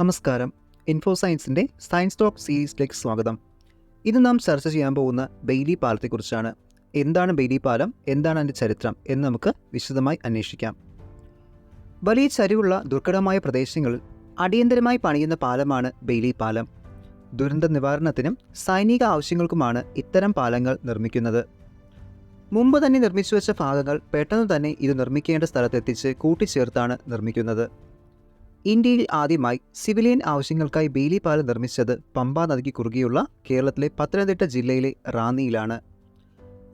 നമസ്കാരം. ഇൻഫോ സയൻസിന്റെ science talk സീരീസിലേക്ക് സ്വാഗതം. ഇന്ന് നാം ചർച്ച ചെയ്യാൻ പോകുന്ന ബെയ്ലി പാലത്തെക്കുറിച്ചാണ്. എന്താണ് ബെയ്ലി പാലം? എന്താണ് അതിന്റെ ചരിത്രം? എന്ന് നമുക്ക് വിശദമായി അന്വേഷിക്കാം. വലിയ ചരിവുള്ള ദുർഘടമായ പ്രദേശങ്ങളിൽ അടിയന്തരമായി പണിയുന്ന പാലമാണ് ബെയ്ലി പാലം. ദുരന്ത നിവാരണത്തിനും സൈനിക ആവശ്യങ്ങൾക്കുമാണ് ഇത്തരം പാലങ്ങൾ നിർമ്മിക്കുന്നത്. മുമ്പ് തന്നെ നിർമ്മിച്ചു വെച്ച ഭാഗങ്ങൾ പെട്ടെന്ന് തന്നെ ഇത് നിർമ്മിക്കേണ്ട സ്ഥലത്തെത്തിച്ച് കൂട്ടിച്ചേർത്താണ് നിർമ്മിക്കുന്നത്. ഇന്ത്യയിൽ ആദ്യമായി സിവിലിയൻ ആവശ്യങ്ങൾക്കായി ബെയിലി പാലം നിർമ്മിച്ചത് പമ്പാ നദിക്ക് കുറുകെയുള്ള കേരളത്തിലെ പത്തനംതിട്ട ജില്ലയിലെ റാന്നിയിലാണ്.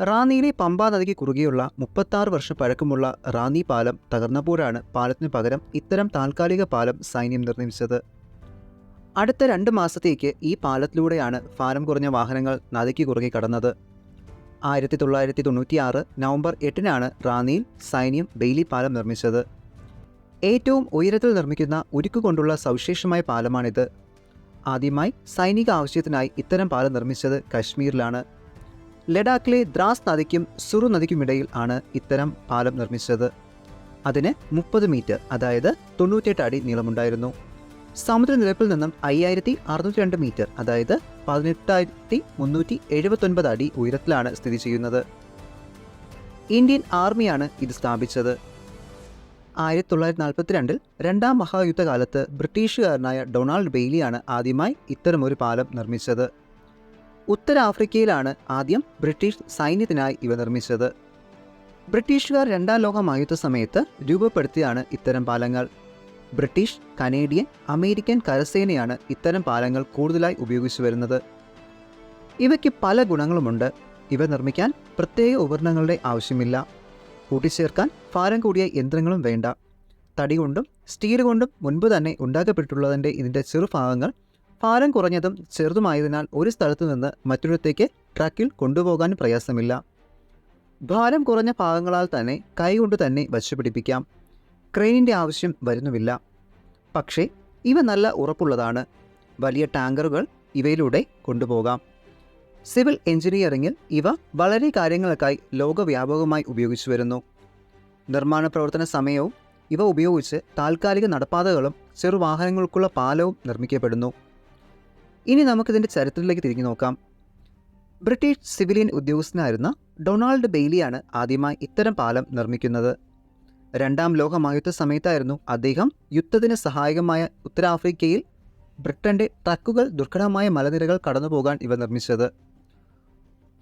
റാന്നിയിലെ പമ്പാ നദിക്ക് കുറുകെയുള്ള മുപ്പത്താറ് വർഷം പഴക്കമുള്ള റാന്നി പാലം തകർന്നപ്പോഴാണ് പാലത്തിനു പകരം ഇത്തരം താൽക്കാലിക പാലം സൈന്യം നിർമ്മിച്ചത്. അടുത്ത രണ്ട് മാസത്തേക്ക് ഈ പാലത്തിലൂടെയാണ് ഭാരം കുറഞ്ഞ വാഹനങ്ങൾ നദിക്ക് കുറുകെ കടന്നത്. ആയിരത്തി തൊള്ളായിരത്തി തൊണ്ണൂറ്റിയാറ് നവംബർ എട്ടിനാണ് റാന്നിയിൽ സൈന്യം ബെയിലി പാലം നിർമ്മിച്ചത്. ഏറ്റവും ഉയരത്തിൽ നിർമ്മിക്കുന്ന ഉരുക്കുകൊണ്ടുള്ള സവിശേഷമായ പാലമാണിത്. ആദ്യമായി സൈനിക ആവശ്യത്തിനായി ഇത്തരം പാലം നിർമ്മിച്ചത് കശ്മീരിലാണ്. ലഡാക്കിലെ ദ്രാസ് നദിക്കും സുറു നദിക്കുമിടയിൽ ആണ് ഇത്തരം പാലം നിർമ്മിച്ചത്. അതിന് മുപ്പത് മീറ്റർ അതായത് തൊണ്ണൂറ്റെട്ട് അടി നീളമുണ്ടായിരുന്നു. സമുദ്രനിരപ്പിൽ നിന്നും അയ്യായിരത്തി അറുന്നൂറ്റി രണ്ട് മീറ്റർ അതായത് പതിനെട്ടായിരത്തി മുന്നൂറ്റി എഴുപത്തൊൻപത് അടി ഉയരത്തിലാണ് സ്ഥിതി ചെയ്യുന്നത്. ഇന്ത്യൻ ആർമിയാണ് ഇത് സ്ഥാപിച്ചത്. ആയിരത്തി തൊള്ളായിരത്തി നാൽപ്പത്തിരണ്ടിൽ രണ്ടാം മഹായുദ്ധകാലത്ത് ബ്രിട്ടീഷുകാരനായ ഡൊണാൾഡ് ബെയ്ലിയാണ് ആദ്യമായി ഇത്തരമൊരു പാലം നിർമ്മിച്ചത്. ഉത്തരാഫ്രിക്കയിലാണ് ആദ്യം ബ്രിട്ടീഷ് സൈന്യത്തിനായി ഇവ നിർമ്മിച്ചത്. ബ്രിട്ടീഷുകാർ രണ്ടാം ലോക മഹായുദ്ധ സമയത്ത് രൂപപ്പെടുത്തിയാണ് ഇത്തരം പാലങ്ങൾ. ബ്രിട്ടീഷ് കനേഡിയൻ അമേരിക്കൻ കരസേനയാണ് ഇത്തരം പാലങ്ങൾ കൂടുതലായി ഉപയോഗിച്ചു വരുന്നത്. ഇവയ്ക്ക് പല ഗുണങ്ങളുമുണ്ട്. ഇവ നിർമ്മിക്കാൻ പ്രത്യേക ഉപകരണങ്ങളുടെ ആവശ്യമില്ല. കൂട്ടിച്ചേർക്കാൻ ഭാരം കൂടിയ യന്ത്രങ്ങളും വേണ്ട. തടി കൊണ്ടും സ്റ്റീൽ കൊണ്ടും മുൻപ് തന്നെ ഉണ്ടാക്കപ്പെട്ടുള്ളതിന്റെ ഇതിന്റെ ചെറുഭാഗങ്ങൾ ഭാരം കുറഞ്ഞതും ചെറുതുമായതിനാൽ ഒരു സ്ഥലത്തു നിന്ന് മറ്റൊരിടത്തേക്ക് ട്രക്കിൽ കൊണ്ടുപോകാൻ പ്രയാസമില്ല. ഭാരം കുറഞ്ഞ ഭാഗങ്ങളാൽ തന്നെ കൈകൊണ്ട് തന്നെ വച്ചുപിടിപ്പിക്കാം ക്രെയിനിന്റെ ആവശ്യം വരുന്നുമില്ല. പക്ഷേ ഇവ നല്ല ഉറപ്പുള്ളതാണ്. വലിയ ടാങ്കറുകൾ ഇവയിലൂടെ കൊണ്ടുപോകാം. സിവിൽ എഞ്ചിനീയറിംഗിൽ ഇവ വളരെ കാര്യങ്ങൾക്കായി ലോകവ്യാപകമായി ഉപയോഗിച്ചു വരുന്നു. നിർമ്മാണ പ്രവർത്തന സമയവും ഇവ ഉപയോഗിച്ച് താൽക്കാലിക നടപ്പാതകളും ചെറുവാഹനങ്ങൾക്കുള്ള പാലവും നിർമ്മിക്കപ്പെടുന്നു. ഇനി നമുക്കിതിന്റെ ചരിത്രത്തിലേക്ക് തിരിഞ്ഞു നോക്കാം. ബ്രിട്ടീഷ് സിവിലിയൻ ഉദ്യോഗസ്ഥനായിരുന്ന ഡൊണാൾഡ് ബെയ്ലിയാണ് ആദ്യമായി ഇത്തരം പാലം നിർമ്മിക്കുന്നത്. രണ്ടാം ലോകമഹായുദ്ധ സമയത്തായിരുന്നു അദ്ദേഹം യുദ്ധത്തിന് സഹായകമായ ഉത്തരാഫ്രിക്കയിൽ ബ്രിട്ടന്റെ ട്രക്കുകൾ ദുർഘടമായ മലനിരകൾ കടന്നുപോകാൻ ഇവ നിർമ്മിച്ചത്.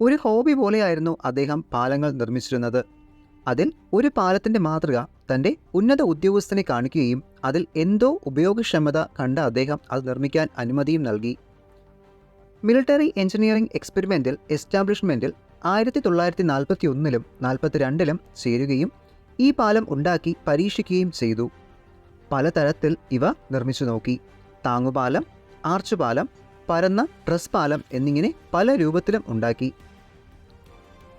ഒരു ഹോബി പോലെയായിരുന്നു അദ്ദേഹം പാലങ്ങൾ നിർമ്മിച്ചിരുന്നത്. അതിൽ ഒരു പാലത്തിന്റെ മാതൃക തന്റെ ഉന്നത ഉദ്യോഗസ്ഥനെ കാണിക്കുകയും അതിൽ എന്തോ ഉപയോഗക്ഷമത കണ്ട അദ്ദേഹം അത് നിർമ്മിക്കാൻ അനുമതിയും നൽകി. മിലിറ്ററി എഞ്ചിനീയറിംഗ് എക്സ്പെരിമെന്റിൽ എസ്റ്റാബ്ലിഷ്മെന്റിൽ ആയിരത്തി തൊള്ളായിരത്തി നാൽപ്പത്തി ഒന്നിലും നാൽപ്പത്തിരണ്ടിലും ചേരുകയും ഈ പാലം ഉണ്ടാക്കി പരീക്ഷിക്കുകയും ചെയ്തു. പലതരത്തിൽ ഇവ നിർമ്മിച്ചു നോക്കി. താങ്ങുപാലം ആർച്ചുപാലം പരന്ന ട്രസ് പാലം എന്നിങ്ങനെ പല രൂപത്തിലും ഉണ്ടാക്കി.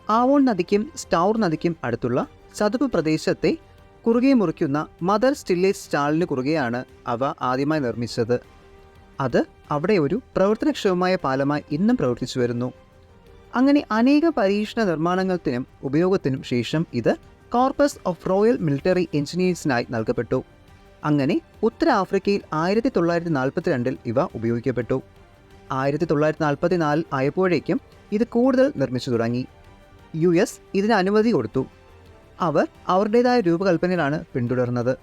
ആവോൺ നദിക്കും സ്റ്റൗർ നദിക്കും അടുത്തുള്ള ചതുപ്പ് പ്രദേശത്തെ കുറുകെ മുറിക്കുന്ന മദർ സ്റ്റില്ലേജ് സ്റ്റാളിന് കുറുകെയാണ് അവ ആദ്യമായി നിർമ്മിച്ചത്. അത് അവിടെ ഒരു പ്രവർത്തനക്ഷമമായ പാലമായി ഇന്നും പ്രവർത്തിച്ചു വരുന്നു. അങ്ങനെ അനേക പരീക്ഷണ നിർമ്മാണങ്ങൾക്കും ഉപയോഗത്തിനും ശേഷം ഇത് കോർപ്പസ് ഓഫ് റോയൽ മിലിറ്ററി എഞ്ചിനീയേഴ്സിനായി നൽകപ്പെട്ടു. അങ്ങനെ ഉത്തരാഫ്രിക്കയിൽ ആയിരത്തി തൊള്ളായിരത്തി നാൽപ്പത്തിരണ്ടിൽ ഇവ ഉപയോഗിക്കപ്പെട്ടു. ആയിരത്തി തൊള്ളായിരത്തി നാൽപ്പത്തി നാലിൽ ആയപ്പോഴേക്കും ഇത് കൂടുതൽ നിർമ്മിച്ചു തുടങ്ങി. യു എസ് ഇതിന് അനുമതി കൊടുത്തു. അവർ അവരുടേതായ രൂപകൽപ്പനയിലാണ് പിന്തുടർന്നത്.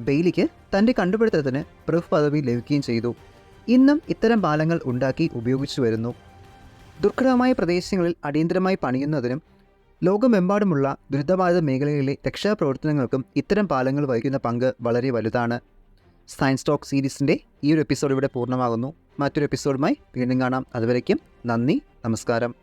ബെയ്ലിക്ക് തന്റെ കണ്ടുപിടുത്തത്തിന് പ്രൂഫ് പദവി ലഭിക്കുകയും ചെയ്തു. ഇന്നും ഇത്തരം പാലങ്ങൾ ഉണ്ടാക്കി ഉപയോഗിച്ചു വരുന്നു. ദുർഘടമായ പ്രദേശങ്ങളിൽ അടിയന്തരമായി പണിയുന്നതിനും ലോകമെമ്പാടുമുള്ള ദുരിതബാധിത മേഖലകളിലെ രക്ഷാപ്രവർത്തനങ്ങൾക്കും ഇത്തരം പാലങ്ങൾ വഹിക്കുന്ന പങ്ക് വളരെ വലുതാണ്. സയൻസ് ടോക്ക് സീരീസിന്റെ ഈ ഒരു എപ്പിസോഡ് ഇവിടെ പൂർണമാകുന്നു. മറ്റൊരു എപ്പിസോഡുമായി വീണ്ടും കാണാം. അതുവരയ്ക്കും നന്ദി നമസ്കാരം.